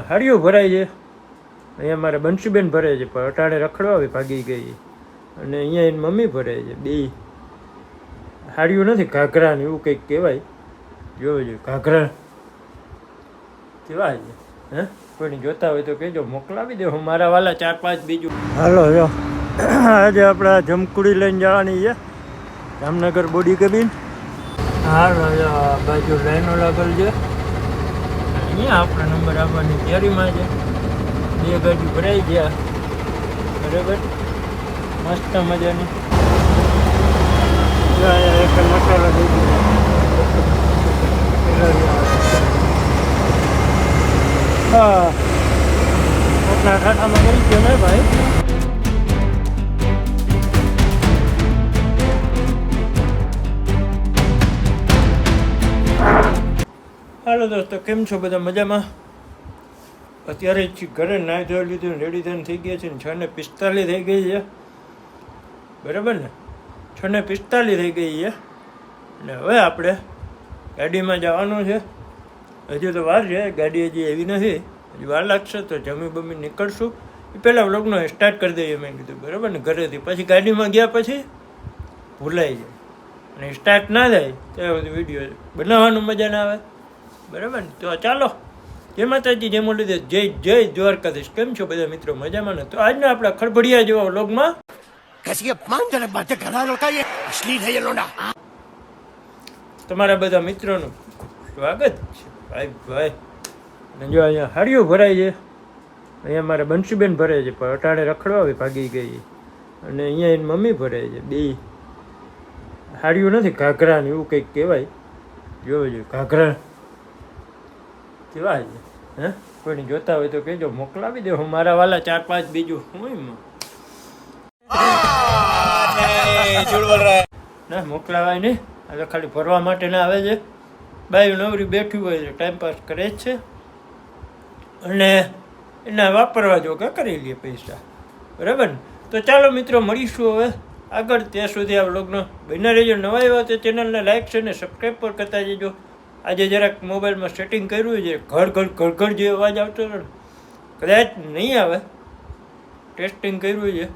હાડિયું ભરાય છે. અહીંયા મારે બંસીબેન ભરે છે, પણ અટાણે રખડવા ભાગી ગઈ અને અહીંયા એની મમ્મી ભરે છે, બે. હાડીઓ નથી, ઘાઘરાને એવું કંઈક કહેવાય. જોવો જોઈએ ઘાઘરા. કહેવાય છે, હે? કોઈને જોતા હોય તો કહેજો, મોકલાવી દો હું મારા વાલા ચાર પાંચ બીજું. હાલો, જો. આજે આપણે જમકુડી લઈને જવાની છે, જામનગર બોડી કેબિન હાલો બાજુ લાઈનો લાગેલ છે. અહીંયા આપણે નંબર આવવાની તૈયારીમાં છે બે ગાડી ભરાઈ ગયા બરાબર મસ્ત મજાની જો અહીંયા એક મસાલો થઈ ગયો હા આટલા ઠાઠામાં કરી ગયો ને હાલો દોસ્તો, કેમ છો બધા મજામાં? અત્યારે ઘરે નાહી ધોઈ લીધું, રેડી થઈને થઈ ગયા છે ને છ ને પિસ્તાલીસ થઈ ગઈ છે. બરાબર ને? છ ને પિસ્તાલીસ થઈ ગઈ છે. ને હવે આપણે ગાડીમાં જવાનું છે. હજુ તો વાર છે, ગાડી હજી એવી નથી. હજી વાર લાગશે તો જમી બમી નીકળશું. એ પહેલાં વ્લોગનો સ્ટાર્ટ કરી દઈએ મેં કીધું, બરાબર ને? ઘરેથી. પછી ગાડીમાં ગયા પછી ભૂલાઈ જાય. અને સ્ટાર્ટ ના થાય, ત્યાં સુધી વીડિયો બનાવવાનું મજા ના આવે. બરાબર ને? તો ચાલો. જય માતાજી જય મુરલીધર જય જય દ્વારકાધીશ. કેમ છો બધા મિત્રો? મજામાં ને? તો આજના આપણા ખળભડિયા જેવા વ્લોગમાં તમારા બધા મિત્રોનું સ્વાગત છે. ભાઈ ભાઈ. અને જો અહીંયા હાડીઓ ભરાય છે. અહીંયા મારે બંશીબેન ભરે છે પણ અટાણે રખડવા ભાગી ગઈ અને અહીંયા એની મમ્મી ભરે છે બે. હાડીઓ નથી ઘાઘરાને એવું કંઈક કહેવાય. જોવે જોઈએ ઘાઘરા. કેવાય છે. હે? કોઈને જોતા હોય તો કહેજો, મોકલાવી દે. હું મારા વાલા ચાર પાંચ બીજું હું ના, મોકલાવાય નહીં. તો ખાલી ફરવા માટે ના આવે છે. બાયું નવરી બેઠી હોય છે ટાઈમ પાસ કરે જ છે. અને એના વાપરવા જો કે કરી લઈએ પૈસા. બરાબર ને? તો ચાલો મિત્રો, મળીશું હવે. આગળ ત્યાં સુધી આ લગ્ન બન્યા રહેજો. નવા એવા તો ચેનલને લાઇક છે ને સબસ્ક્રાઈબ પણ કરતા જજો. આજે જરાક મોબાઈલમાં સેટિંગ કર્યું છે ઘડ ઘર ઘડ ઘડ જે અવાજ આવતો હતો કદાચ નહીં આવે. ટેસ્ટિંગ કર્યું છે.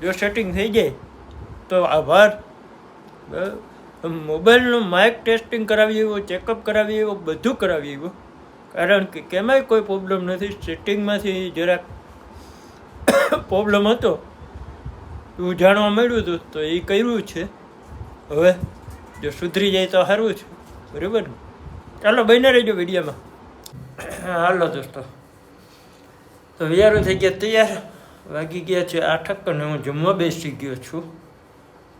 જો સેટિંગ થઈ જાય, તો આભાર? મોબાઈલનું માઇક ટેસ્ટિંગ કરાવી આવ્યો ચેકઅપ કરાવી આવ્યો બધું કરાવી આવ્યો કારણ કે કેમાંય કોઈ પ્રોબ્લેમ નથી. સેટિંગમાંથી જરાક પ્રોબ્લેમ હતો. એવું જાણવા મળ્યું હતું, તો એ કર્યું છે. હવે, જો સુધરી જાય તો સારું છે. બરાબર? ચાલો બહીને રહેજો વિડીયોમાં. હાલો, દોસ્તો. તો વિયારો થઈ ગયા તૈયાર, વાગી ગયા છે આઠક અને હું જમવા બેસી ગયો છું.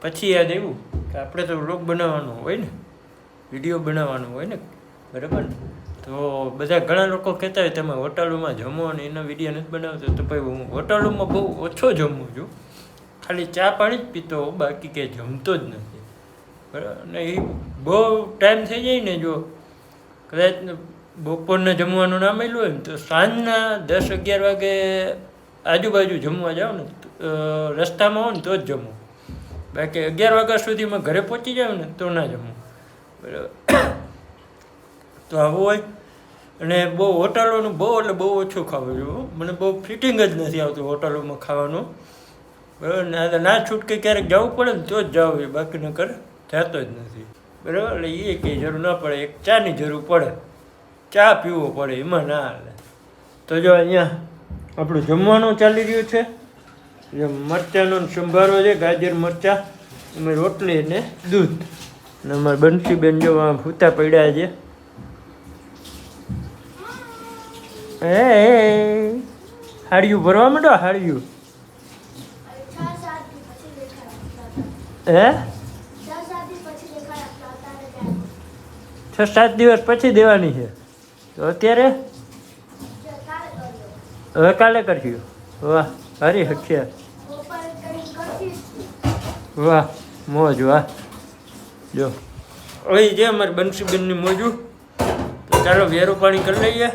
પછી યાદ આવ્યું કે આપણે તો વ્લોગ બનાવવાનો હોય ને, વીડિયો બનાવવાનો હોય ને, બરાબર ને? તો બધા ઘણા લોકો કહેતા હોય, તમે હોટલોમાં જમો અને એના વીડિયો નથી બનાવતો. તો ભાઈ, હું હોટલોમાં બહુ ઓછો જમું છું. ખાલી ચા પાણી જ પીતો બાકી કે જમતો જ નથી. બરાબર? અને એ બહુ ટાઈમ થઈ જાય ને જો કદાચ બપોરને જમવાનું ના મળ્યું હોય ને તો સાંજના દસ અગિયાર વાગે આજુબાજુ જમવા જાઓ ને રસ્તામાં હો ને તો જ જમું. બાકી અગિયાર વાગ્યા સુધીમાં ઘરે પહોંચી જાવ ને તો ના જમું. તો આવું હોય. અને બહુ હોટલોનું બહુ એટલે બહુ ઓછું ખાવું જોઈએ મને બહુ ફિટિંગ જ નથી આવતું હોટલોમાં ખાવાનું. બરાબર. ને છૂટકે ક્યારેક જવું પડે ને તો જ જવું બાકી નકર થતો જ નથી. બરાબર? એટલે એ કંઈ જરૂર ના પડે, એક ચાની જરૂર પડે. ચા પીવો પડે, એમાં ના હાલે. તો જો અહીંયા આપણું જમવાનું ચાલી રહ્યું છે. જે મરચાંનો સંભારો છે, ગાજર, મરચાં એમાં રોટલી ને દૂધ. અને અમારે બંસીબેન જો ભૂતા પડ્યા છે. એ હાડિયું ભરવા માંડો, હાડિયું? હે? છ સાત દિવસ પછી દેવાની છે. તો અત્યારે? હવે કાલે કરશું. વાહ હરી હખ્યા વાહ, મોજ, વાહ. જો, અહીં જે અમારી બંસીબેનની મોજું તો ચાલો વેરું પાણી કરી લઈએ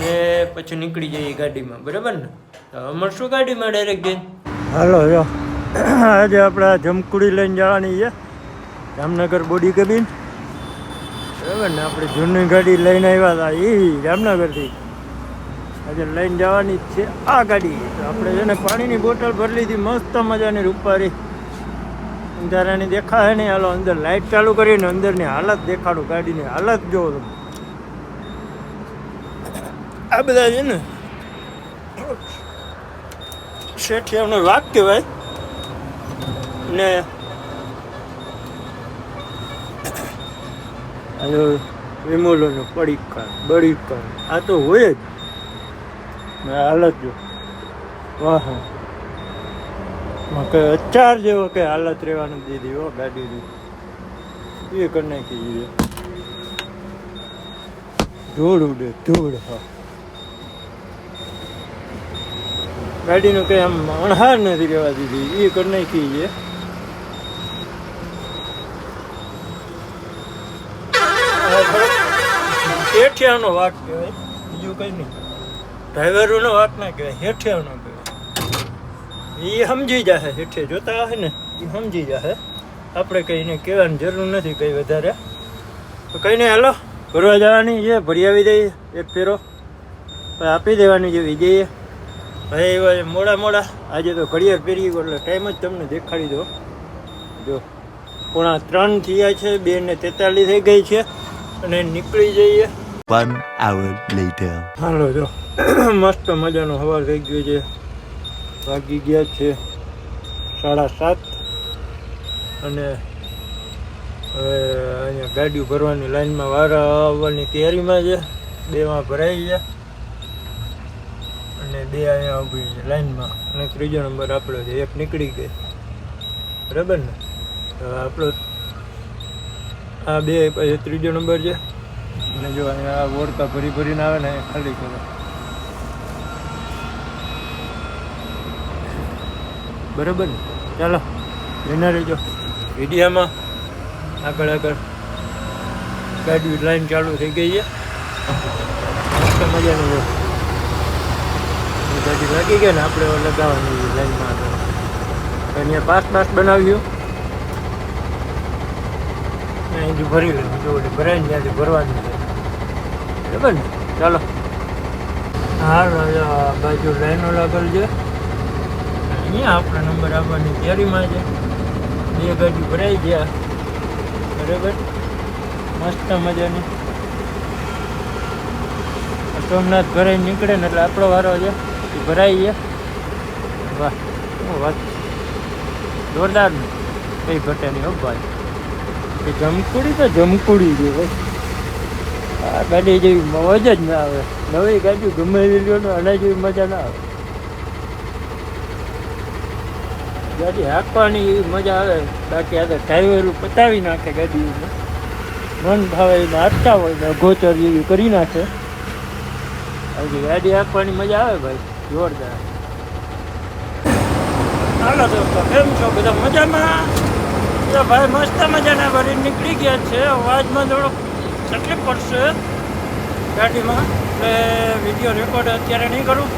ને પછી નીકળી જઈએ ગાડીમાં. બરાબર ને? તો મળશું ગાડીમાં ડાયરેક્ટ જઈને હાલો, જો. આજે આપણે જમકુડી લઈને જવાની છે. Jamnagar body cabin. બરાબર ને આપણે જૂની ગાડી લઈને આવ્યા હતા એ જામનગરથી. આજે લઈને જવાની છે આ ગાડી. તો આપણે છે ને પાણીની બોટલ ભરી લીધી, મસ્ત મજાની રૂપારી. અંધારાની દેખાય નહીં, હાલો અંદર લાઇટ ચાલુ કરીને અંદરની હાલત દેખાડું, ગાડીની હાલત જોવો તમે. આ બધા છે ને શેઠિયાનો વાક કહેવાય ને આ વિમોલોનો પડીકાર બળીકાર આ તો હોય જ. હાલત જો વાહ. કઈ અચાર જેવો કઈ હાલત રહેવાનું દીધી, હો ગાડીની એ કરી નાખી દીધી ધૂળ ઉડે, ધૂળ, હા. ગાડીનું કઈ આમ અણહાર નથી રહેવા દીધી, એ કરી નાખી છે. હેઠિયાનો વાક કહેવાય. બીજું કઈ નહીં. ડ્રાઈવરોનો વાક ના કહેવાય, હેઠિયાનો કહેવાય. એ સમજી જશે હેઠે, જોતા હશે ને એ સમજી જશે આપણે કઈ કહેવાની જરૂર નથી કંઈ વધારે. તો કઈ નહીં હાલો ભરવા જવાની છે, ભરી આવી દઈએ, એક ફેરો. આપી દેવાની છે વિજયે. ભાઈ એવા મોડા મોડા. આજે તો ઘડિયાળ પહેરી ગયો, એટલે ટાઈમ જ તમને દેખાડી દો જો, પોણા ત્રણ થયા છે, બે ને તેતાલીસ થઈ ગઈ છે. અને નીકળી જઈએ. One hour later. હાલો, જો. મસ્ત મજાનો હવાર થઈ ગયો છે. વાગી ગયા છે સાડા સાત. અને હવે અહીંયા ગાડીઓ ભરવાની લાઈનમાં વારા આવવાની તૈયારીમાં છે. બેમાં ભરાઈ છે અને બે અહીંયા ઊભી છે લાઈનમાં. અને ત્રીજો નંબર આપણો છે, એક નીકળી ગઈ બરાબર ને? આપણો આ બે, પછી ત્રીજો નંબર છે. અને જો અહીંયા વોડકા ભરી ભરીને આવે ને ખાલી કરો. બરાબર ને? ચાલો એના રહેજો. વિડીયામાં? આગળ આગળ. ગાડી લાઈન ચાલુ થઈ ગઈ છે. મસ્ત મજાનું છે. ગાડી લાગી ગઈ ને આપણે લગાવવાની લાઈનમાં આગળ. અહીંયા પાસ પાસ બનાવ્યું. અહીંથી ભરી લીધું જો ભરાય ને ત્યાંથી ભરવાની. બરાબર ચાલો. હા બાજુ લાઈનો લાગેલ છે અહીંયા આપણે નંબર આવવાની તૈયારીમાં છે. બે ગાડી ભરાઈ ગયા. બરાબર? મસ્ત મજાની. સોમનાથ ભરાઈ નીકળે ને એટલે આપણો વારો છે. એ ભરાઈ ગયા. વાહ, શું વાત. જોરદાર કઈ ઘટે નહીં હો ભાઈ. એ જમકુડી તો જમકુડી છે ભાઈ આ ગાડી જેવી મોજ જ ના આવે. નવી ગાડી ગમે લ્યો ને અને જેવી મજા ના આવે. ગાડી હાંકવાની એવી મજા આવે. બાકી આ તો ડ્રાઈવર પતાવી નાખે ગાડી મન ભાવે એને હાંકતા હોય ને ગોચર જેવી કરી નાખે. બાકી ગાડી હાંકવાની મજા આવે ભાઈ, જોરદાર. હાલો દોસ્તો કેમ છો બધા મજામાં? ભાઈ મસ્ત મજાના ભરી નીકળી ગયા છે. અવાજમાં થોડોક તકલીફ પડશે ગાડીમાં. એટલે વીડિયો રેકોર્ડ અત્યારે નહીં કરું.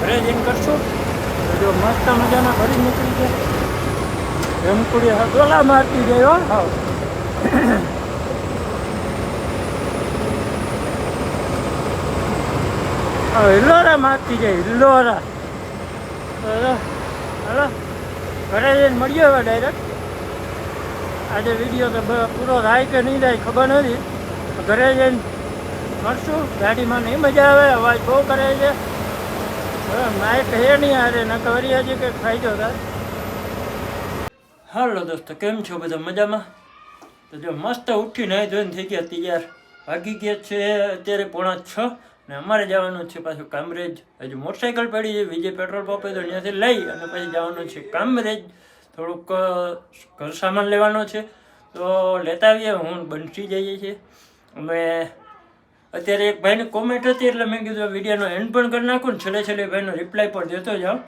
ઘરે જઈને કરશું. જો મસ્ત મજાના ભરી નીકળી જાય રમકુડી હા ડોલા મારતી જાય હો. હાવ હા, હિલ્લોરા મારતી જાય હિલ્લોરા. Hello hello. ઘરે જઈને મળીએ હવે ડાયરેક્ટ આજે વીડિયો તો પૂરો થાય કે નહીં થાય ખબર નથી. ઘરે જઈને મળશું ગાડીમાં નહીં મજા આવે, અવાજ બહુ કરે છે. હવે માઇક હે નહીં હારે, ન કરી હજી કંઈક ફાયદો થાય. હાલો દોસ્તો, કેમ છો બધા મજામાં? તો જો મસ્ત ઉઠી નાહી ધોઈને થઈ ગયા તૈયાર. વાગી ગયા છે અત્યારે પોણા છ ને અમારે જવાનું છે પાછું કામરેજ. હજુ મોટરસાઇકલ પડી છે, વિજય પેટ્રોલ પંપે તો ત્યાંથી લઈ અને પછી જવાનું છે કામરેજ. થોડુંક ઘર સામાન લેવાનો છે. તો લેતા આવીએ, હું બંસી જઈએ છીએ. અમે અત્યારે એક ભાઈની કોમેન્ટ હતી એટલે મેં કીધું વિડીયોનો એન્ડ પણ કરી નાખું ને છેલ્લે છેલ્લે ભાઈનો રિપ્લાય પણ દેતો જાઉં.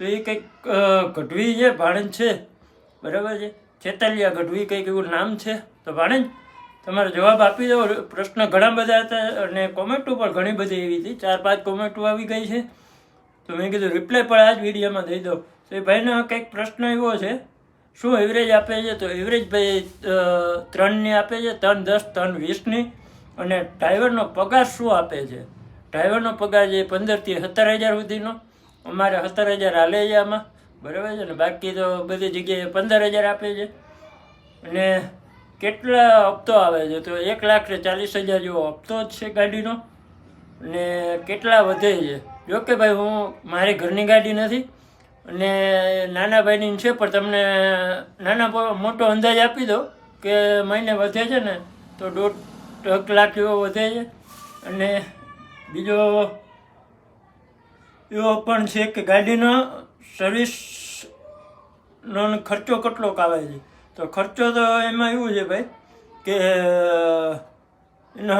તો એ કંઈક ગઢવી છે ભાણંદ છે. બરાબર છે? ચેતાલિયા ગઢવી કંઈક એવું નામ છે. તો ભાણંદ તમારો જવાબ આપી દો. પ્રશ્ન ઘણા બધા હતા અને કોમેન્ટો પણ ઘણી બધી એવી હતી. ચાર, પાંચ કોમેન્ટો આવી ગઈ છે. તો મેં કીધું રિપ્લાય પણ આ જ વિડીયોમાં દઈ દો તો એ ભાઈનો કંઈક પ્રશ્ન એવો છે. શું એવરેજ આપે છે? તો એવરેજ ભાઈ ત્રણની આપે છે, ત્રણ દસ, ત્રણ વીસની. અને ડ્રાઈવરનો પગાર શું આપે છે? ડ્રાઈવરનો પગાર છે પંદરથી સત્તર હજાર સુધીનો. અમારે સત્તર હજાર હાલે છે આમાં. બરાબર છે ને? બાકી તો બધી જગ્યાએ પંદર હજાર આપે છે. અને કેટલા હપ્તો આવે છે? તો એક લાખ ને ચાલીસ હજાર જેવો હપ્તો જ છે ગાડીનો. અને કેટલા વધે છે? જો કે ભાઈ હું, મારી ઘરની ગાડી નથી. અને નાના ભાઈની છે, પણ તમને નાના મોટો અંદાજ આપી દો કે મહિને વધે છે ને, તો દોઢ લાખ એવો વધે છે. અને બીજો એવો પણ છે કે ગાડીનો સર્વિસનો ખર્ચો કેટલોક આવે છે. તો ખર્ચો તો એમાં એવું છે ભાઈ કે, એનો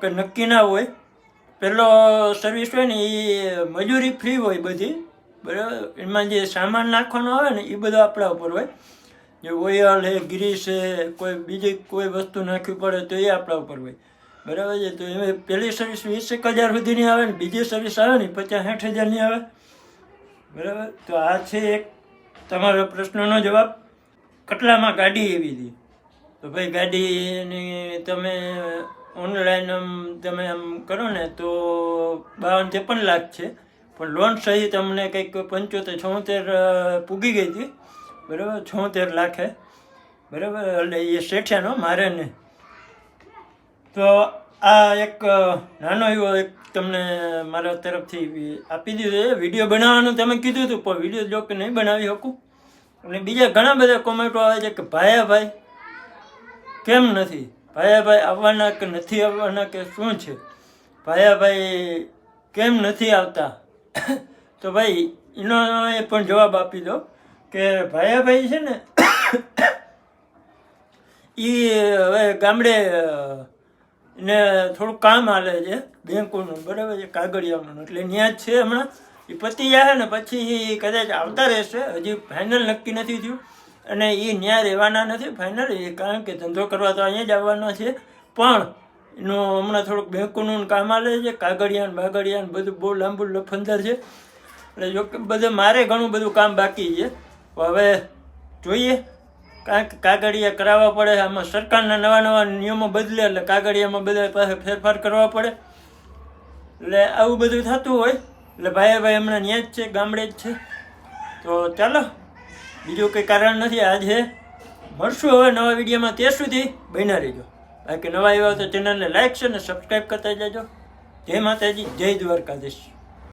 કે નક્કી ના હોય. પેલો સર્વિસ હોય ને એ મજૂરી ફ્રી હોય બધી. બરાબર? એમાં જે સામાન નાખવાનો આવે ને એ બધો આપણા ઉપર હોય. જે ઓયલ છે ગ્રીસ છે કોઈ બીજી કોઈ વસ્તુ નાખવી પડે તો એ આપણા ઉપર હોય. બરાબર છે? તો એમાં પહેલી સર્વિસ વીસ એક હજાર સુધીની આવે ને, બીજી સર્વિસ આવે ને, પચાસ સાઠ હજારની આવે. બરાબર? તો આ છે એક તમારો પ્રશ્નનો જવાબ. કેટલામાં ગાડી એવી હતી? તો ભાઈ ગાડીની તમે ઓનલાઈન આમ તમે આમ કરો ને, તો બાવન ત્રેપન લાખ છે. પણ લોન સહિત અમને કંઈક પંચોતેર, છોતેર પૂગી ગઈ હતી. બરાબર? છોતેર લાખે. બરાબર? એટલે એ શેઠિયાનો મારે નહીં તો આ એક નાનો એવો એક તમને મારા તરફથી આપી દીધો છે. વીડિયો બનાવવાનું તમે કીધું હતું, પણ વીડિયો જો કે નહીં બનાવી શકું. અને બીજા ઘણા બધા કોમેન્ટો આવે છે કે ભાયા ભાઈ કેમ નથી? ભાયાભાઈ આવવાના કે નથી આવવાના કે શું છે? ભાયાભાઈ કેમ નથી આવતા? તો ભાઈ એનો એ પણ જવાબ આપી દો કે ભાયાભાઈ છે ને એ હવે ગામડે ને થોડું કામ હાલે છે, બેંકોનું, બરાબર છે કાગળિયાનું એટલે ત્યાં જ છે હમણાં. એ પતી જશે ને પછી કદાચ આવતા રહેશે, હજી ફાઇનલ નક્કી નથી થયું. અને એ ન્યા રહેવાના નથી ફાઇનલ એ કારણ કે ધંધો કરવા તો અહીંયા જ આવવાનો છે. પણ એનું હમણાં થોડુંક બેંકોનું કામ હાલે છે કાગળિયાન બાગળિયાન બધું બહુ લાંબુ લફંદર છે. એટલે જો કે બધે મારે ઘણું બધું કામ બાકી છે. હવે જોઈએ કારણ કાગળિયા કરાવવા પડે, આમાં સરકારના નવા નવા નિયમો બદલે એટલે કાગળિયામાં બધા પાસે ફેરફાર કરવા પડે. એટલે આવું બધું થતું હોય, એટલે ભાઈ ભાઈ હમણાં ત્યાં જ છે, ગામડે જ છે. તો ચાલો, બીજું કંઈ કારણ નથી, આજે મળશું હવે નવા વિડીયોમાં, ત્યાં સુધી બન્યા રહેજો. બાકી નવા એવા તો ચેનલને લાઈક છે ને સબસ્ક્રાઈબ કરતા જજો. જય માતાજી, જય દ્વારકાધીશ.